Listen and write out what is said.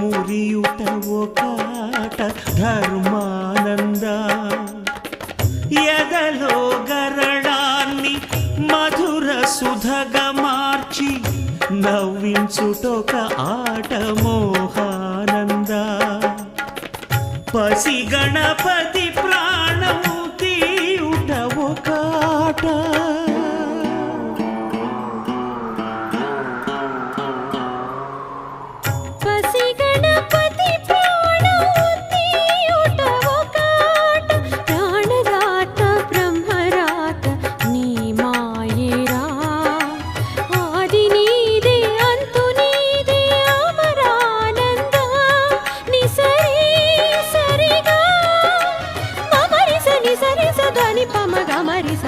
మురియుట ఒకాట ధర్మానంద. ఎదలో గరడాన్ని మధుర సుధగా మార్చి నవ్వించుటొక ఆట మోహానంద. పసి గణపతి ప్రాణము తీయుట ఒకాట పమ గమరిస